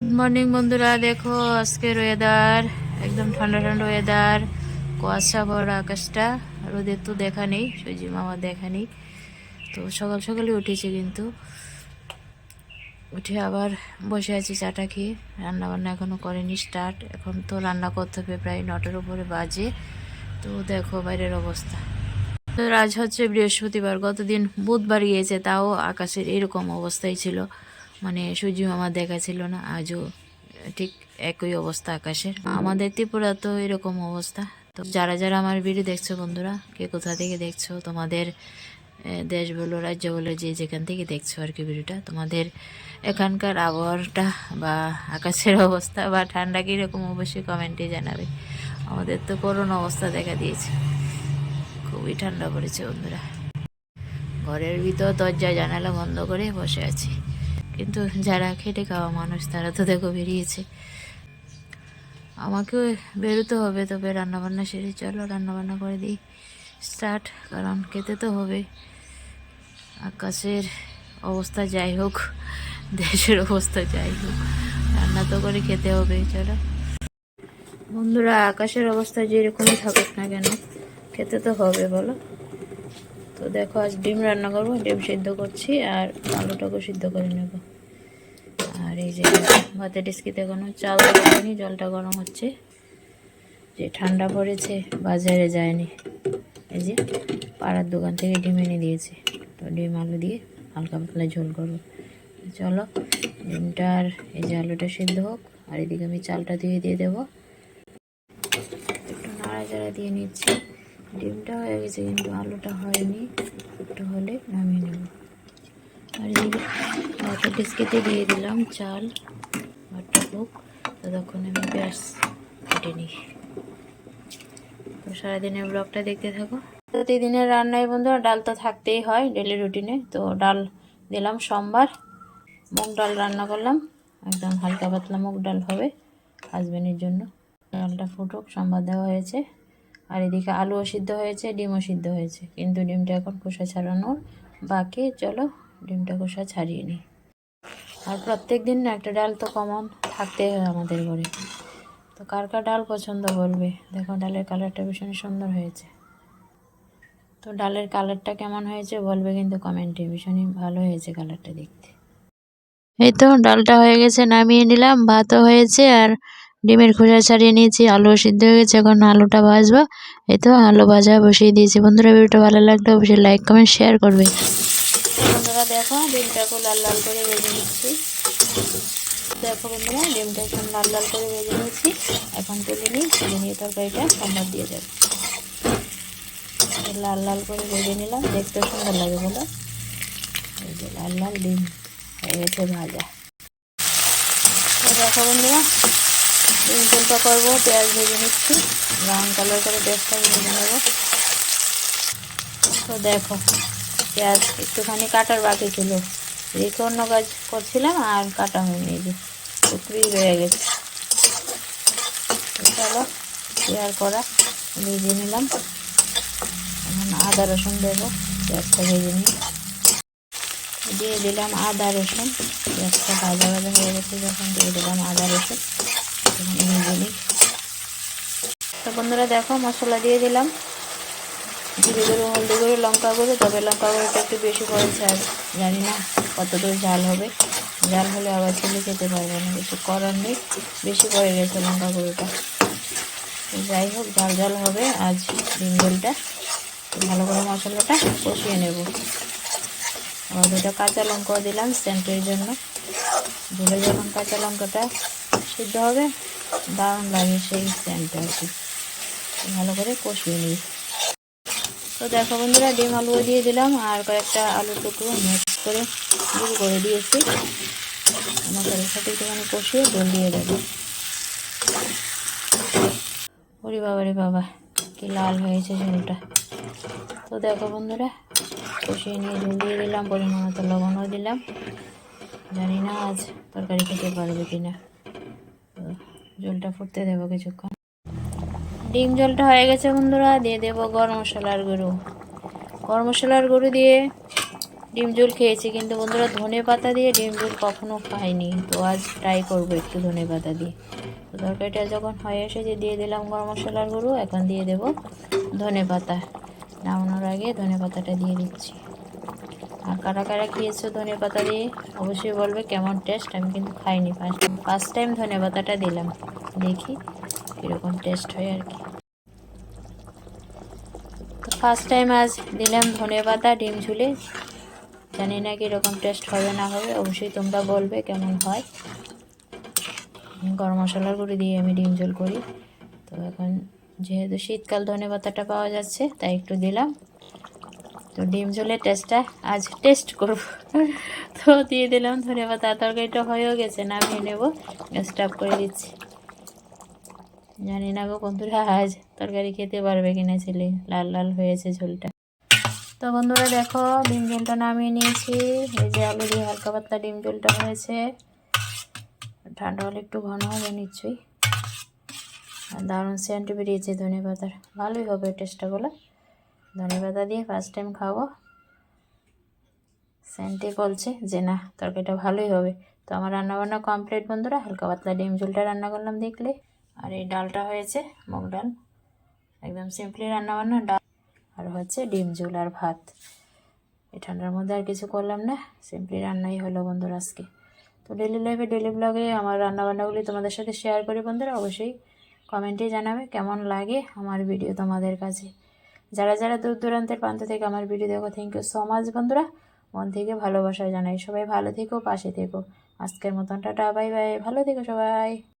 Good morning বন্ধুরা। দেখো, আজকের ওয়েদার একদম ঠান্ডা ঠান্ডা ওয়েদার কুয়াশা ভরা আকাশটা। রোদের তো দেখা নেই, সূর্য মামা দেখা নেই। তো সকাল সকালে উঠেছি কিন্তু। উঠে আবার বসে আছি চাটা খেয়ে। রান্না বান্না এখনও করেনি স্টার্ট এখন তো রান্না করতে হবে প্রায় নটার উপরে বাজে। তো দেখো বাইরের অবস্থা। তো আজ হচ্ছে বৃহস্পতিবার। গতদিন বুধবার গিয়েছে, তাও আকাশের এরকম অবস্থাই ছিল। মানে সূর্য মামা দেখা ছিল না, আজও ঠিক একই অবস্থা আকাশের। আমাদের ত্রিপুরা তো এরকম অবস্থা। তো যারা যারা আমার ভিডিও দেখছ বন্ধুরা, কে কোথা থেকে দেখছ, তোমাদের দেশ বলো, রাজ্য বলো, যে যেখান থেকে দেখছ আর কি ভিডিওটা তোমাদের এখানকার আবহাওয়াটা বা আকাশের অবস্থা বা ঠান্ডা কীরকম অবশ্যই কমেন্টে জানাবে। আমাদের তো করোনা অবস্থা দেখা দিয়েছে। খুবই ঠান্ডা পড়েছে বন্ধুরা। ঘরের ভিতর দরজা জানালা বন্ধ করে বসে আছি। কিন্তু যারা খেটে খাওয়া মানুষ, তারা তো দেখো বেরিয়েছে। আমাকেও বেরোতে হবে, তবে রান্নাবান্না সেরে চলো, রান্নাবান্না করে দিই। স্টার্ট, কারণ খেতে তো হবে। আকাশের অবস্থা যাই হোক, দেশের অবস্থা যাই হোক, রান্না তো করে খেতে হবে, চলো। বন্ধুরা, আকাশের অবস্থা যেরকমই থাকুক না কেন, খেতে তো হবে, বলো। তো দেখো, আজ ডিম রান্না করব, ডিম সিদ্ধ করছি আর আলুটাকেও সিদ্ধ করে নেব। আর এই যে ভাতের ডিস্কিতে কোনো চাল দেয়নি জলটা গরম হচ্ছে। যে ঠান্ডা পড়েছে, বাজারে যায়নি। এই যে পাড়ার দোকান থেকে ডিম এনে দিয়েছে। তো ডিম আলু দিয়ে হালকা পাতলা ঝোল করব। চলো, ডিমটা আর এই যে আলুটা সিদ্ধ হোক, আর এদিকে আমি চালটা ধুয়ে দিয়ে দেবো। একটু নাড়াচাড়া দিয়ে নিচ্ছি। ডিমটা হয়ে গেছে, কিন্তু আলুটা হয়নি। একটু হলে নামিয়ে নেব। আর এদিকে ভাতের ডিস্কেতে দিয়ে দিলাম চাল ভাতটা হোক ততক্ষণ আমি পেঁয়াজ কেটে নিই। তো সারাদিনের ব্লগটা দেখতে থাকো। প্রতিদিনের রান্নায় বন্ধু ডাল তো থাকতেই হয় ডেলি রুটিনে। তো ডাল দিলাম সোমবার। মুগ ডাল রান্না করলাম। একদম হালকা পাতলা মুগ ডাল হবে হাজবেন্ডের জন্য। ডালটা ফুটুক, সোমবার দেওয়া হয়েছে। আর এদিকে আলুও সিদ্ধ হয়েছে, ডিমও সিদ্ধ হয়েছে। কিন্তু ডিমটা এখন খোসা ছাড়ানোর বাকি। চলো, ডিমটা খোসা ছাড়িয়ে নিই। আর প্রত্যেক দিন একটা ডাল তো কমন থাকতেই হয় আমাদের ঘরে। তো কার কার ডাল পছন্দ বলবে? দেখো, ডালের কালারটা ভীষণ সুন্দর হয়েছে। তো ডালের কালারটা কেমন হয়েছে বলবে কিন্তু কমেন্টে। ভীষণই ভালো হয়েছে কালারটা দেখতে। এই তো, ডালটা হয়ে গেছে, নামিয়ে নিলাম। ভাতও হয়েছে আর ডিমের খোসা ছাড়িয়ে নিয়েছি, আলু সিদ্ধ হয়ে গেছে, এখন আলুটা ভাজবো। এই তো আলু ভাজা বসিয়ে দিয়েছি। বন্ধুরা, ভিডিওটা ভালো লাগলে অবশ্যই লাইক কমেন্ট শেয়ার করবে। বন্ধুরা, দেখো, ডিমটাকে লাল লাল করে ভেজে নিচ্ছি। দেখো বন্ধুরা, ডিমটা এখন লাল লাল করে ভেজে নিয়েছি। এখন তুলে নিই, তুলে নিয়ে তরকারিটা সম্বাদ দিয়ে দেবো। লাল লাল করে ভেজে নিলাম, দেখতে সুন্দর লাগে বলো। এই যে লাল লাল ডিম হয়ে গেছে ভাজা। দেখো বন্ধুরা ঝোলটা করব, পেঁয়াজ ভেজে নিচ্ছি। ব্রাউন কালার করে পেঁয়াজটা ভেজে নেব। তো দেখো, পেঁয়াজ একটুখানি কাটার বাকি ছিল। রেখে অন্য কাজ করছিলাম আর কাটা হয়নি এই যে টুকরি রয়ে গেছে। চলো পেঁয়াজ করা, ভেজে নিলাম। এখন আদা রসুন দেবো, পেঁয়াজটা ভেজে নিই। দিয়ে দিলাম আদা রসুন, পেঁয়াজটা ভাজা ভাজা হয়ে গেছে, যখন দিয়ে দিলাম আদা রসুন। তো বন্ধুরা দেখো, মশলা দিয়ে দিলাম। জিরে গুঁড়ো, হলদি গুঁড়ো, লঙ্কা গুঁড়ো, তবে লঙ্কা গুঁড়োটা একটু বেশি পড়েছে, আর জানি না কতদূর ঝাল হবে। ঝাল হলে আবার ছেলে খেতে পারবে না, কিছু করার নেই। বেশি পড়ে গেছে লঙ্কা গুঁড়োটা। যাই হোক, ঝাল ঝাল হবে আজ ডিম ঝোলটা তো ভালো করে মশলাটা কষিয়ে নেব। আবার দুটো কাঁচা লঙ্কাও দিলাম সেন্টের জন্য। ঝোলে যখন কাঁচা লঙ্কাটা। সিদ্ধ হবে। দারুণ লাগে সেই সেন্টটা আর কি। ভালো করে কষিয়ে নিই। তো দেখো বন্ধুরা, ডিম আলুও দিয়ে দিলাম আর কয়েকটা আলুর টুকরো মিক্স করে গুঁড়ো করে দিয়েছি। মশলার সাথে একটুখানি কষিয়ে জল দিয়ে দেবো। ওরে বাবা রে বাবা, কি লাল হয়েছে ঝোলটা। তো দেখো বন্ধুরা, কষিয়ে নিয়ে ঝোল দিয়ে দিলাম, পরিমাণ মতো লবণও দিলাম। জানি না আজ তরকারি খেতে পারবে কিনা। ঝোলটা ফুটতে দেবো কিছুক্ষণ। ডিম জলটা হয়ে গেছে বন্ধুরা, দিয়ে দেবো গরম মশলার গুঁড়ো। গরম মশলার গুঁড়ো দিয়ে ডিম ঝোল খেয়েছি, কিন্তু বন্ধুরা ধনে পাতা দিয়ে ডিম ঝোল কখনো খাইনি। তো আজ ট্রাই করব একটু ধনে পাতা দিয়ে। তো তরকারিটা যখন হয়ে এসেছে, দিয়ে দিলাম গরম মশলার গুঁড়ো, এখন দিয়ে দেব ধনে পাতা। নামানোর আগে ধনে পাতাটা দিয়ে দিচ্ছি। আর কারা কারা খেয়েছো ধনে পাতা দিয়ে? অবশ্যই বলবে কেমন টেস্ট আমি কিন্তু খাইনি ফার্স্ট টাইম ফার্স্ট টাইম ধনে পাতাটা দিলাম। দেখি কীরকম টেস্ট হয় আর কি। তো ফার্স্ট টাইম আজ দিলাম ধনে পাতা, ডিম ঝুলে। জানি না কীরকম টেস্ট হবে না হবে, অবশ্যই তোমরা বলবে কেমন হয়। গরম মশলার গুঁড়ি দিয়ে আমি ডিম ঝোল করি। তো এখন যেহেতু শীতকাল ধনে পাতাটা পাওয়া যাচ্ছে, তাই একটু দিলাম। তো ডিম ঝোলের টেস্টটা আজ টেস্ট করব। তো দিয়ে দিলাম ধনে পাতা তরকারিটা হয়েও গেছে, নামিয়ে নেব গ্যাসটা অফ করে দিচ্ছি। জানি না গো বন্ধুরা, আজ তরকারি খেতে পারবে কিনা ছেলে, লাল লাল হয়েছে ঝোলটা। তো বন্ধুরা দেখো, ডিম ঝোলটা নামিয়ে নিয়েছি, এই যে আলু দিয়ে হালকা পাতলা ডিম ঝোলটা হয়েছে। ঠান্ডা হলে একটু ঘন হবে নিশ্চয়ই। দারুণ সেন্ট বেরিয়েছে ধনে পাতার ভালোই হবে টেস্টটাগুলো ধনে পাতা দিয়ে ফার্স্ট টাইম খাব। সেন্টে বলছে যে, না, তরকারিটা ভালোই হবে। তো আমার রান্নাবান্না কমপ্লিট বন্ধুরা। হালকা পাতলা ডিম ঝোলটা রান্না করলাম দেখলে। আর এই ডালটা হয়েছে মুগ ডাল। একদম সিম্পলি রান্নাবান্না, ডাল আর হচ্ছে ডিম ঝোল আর ভাত। এই ঠান্ডার মধ্যে আর কিছু করলাম না। সিম্পলি রান্নাই হলো বন্ধুরা আজকে। তো ডেলি লাইফে ডেলি ব্লগে আমার রান্নাবান্নাগুলি তোমাদের সাথে শেয়ার করি বন্ধুরা। অবশ্যই কমেন্টে জানাবে কেমন লাগে আমার ভিডিও তোমাদের কাছে। যারা যারা দূর দূরান্তের প্রান্ত থেকে আমার ভিডিও দেখো থ্যাংক ইউ সো মাচ বন্ধুরা। মন থেকে ভালোবাসা জানাই। সবাই ভালো থেকো, পাশে থেকো। আজকের মতন টাটা বাই বাই ভালো থেকো সবাই।